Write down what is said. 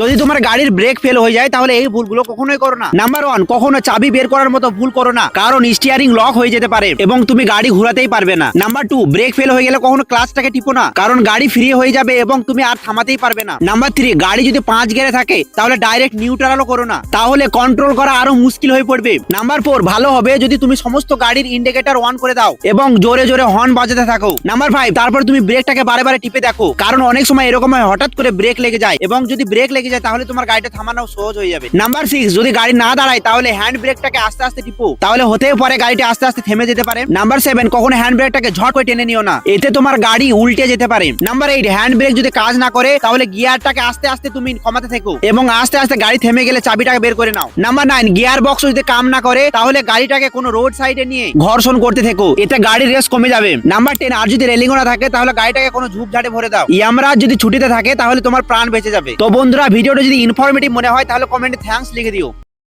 যদি তোমার গাড়ির ব্রেক ফেল হয়ে যায়, তাহলে এই ভুলগুলো কখনোই করো না। নাম্বার ওয়ান কখনো চাবি বের করার মতো ভুল করো না, কারণ স্টিয়ারিং লক হয়ে যেতে পারে এবং তুমি গাড়ি ঘোরাতেই পারবে না। নাম্বার টু ব্রেক ফেল হয়ে গেলে কখনো ক্লাচটাকে টিপো না, কারণ গাড়ি ফ্রি হয়ে যাবে এবং তুমি আর থামাতেই পারবে না। নাম্বার থ্রি গাড়ি যদি পাঁচ গিয়ারে থাকে, তাহলে ডাইরেক্ট নিউট্রালও করো না, তাহলে কন্ট্রোল করা আরও মুশকিল হয়ে পড়বে। নাম্বার ফোর ভালো হবে যদি তুমি সমস্ত গাড়ির ইন্ডিকেটর অন করে দাও এবং জোরে জোরে হর্ন বাজাতে থাকো। নাম্বার ফাইভ তারপর তুমি ব্রেকটাকে বারে বারে টিপে দেখো, কারণ অনেক সময় এরকম হয়, হঠাৎ করে ব্রেক লেগে যায় এবং যদি ব্রেক লেগে যায়, তাহলে তোমার গাড়িটা থামানো সহজ হয়ে যাবে। নাম্বার সিক্স যদি গাড়ি না দাঁড়ায়, তাহলে হ্যান্ড ব্রেকটাকে আস্তে আস্তে টিপো। তাহলে হতেও পারে গাড়িটা আস্তে আস্তে থেমে যেতে পারে। নাম্বার সেভেন কখনো হ্যান্ড ব্রেকটাকে ঝট করে টেনে নিও না। এতে তোমার গাড়ি উল্টে যেতে পারে। নাম্বার এইট হ্যান্ড ব্রেক যদি কাজ না করে, তাহলে গিয়ারটাকে আস্তে আস্তে তুমি কমাতে থেকো। এবং আস্তে আস্তে গাড়ি থেমে গেলে চাবিটাকে বের করে নাও। নাম্বার নাইন গিয়ার বক্স যদি কাম না করে, তাহলে গাড়িটাকে কোনো রোড সাইডে নিয়ে ঘর্ষণ করতে থেকো। এতে গাড়ির রেস কমে যাবে। নাম্বার টেন আর যদি রেলিং না থাকে, তাহলে গাড়িটাকে কোনো ঝুপঝাটে ভরে দাও। ইয়ামরাজ যদি ছুটিতে থাকে, তাহলে তোমার প্রাণ বেঁচে যাবে। তো বন্ধুরা ভিডিওটা যদি ইনফরমেটিভ মনে হয় তাহলে কমেন্টে থ্যাঙ্কস লিখে দিও।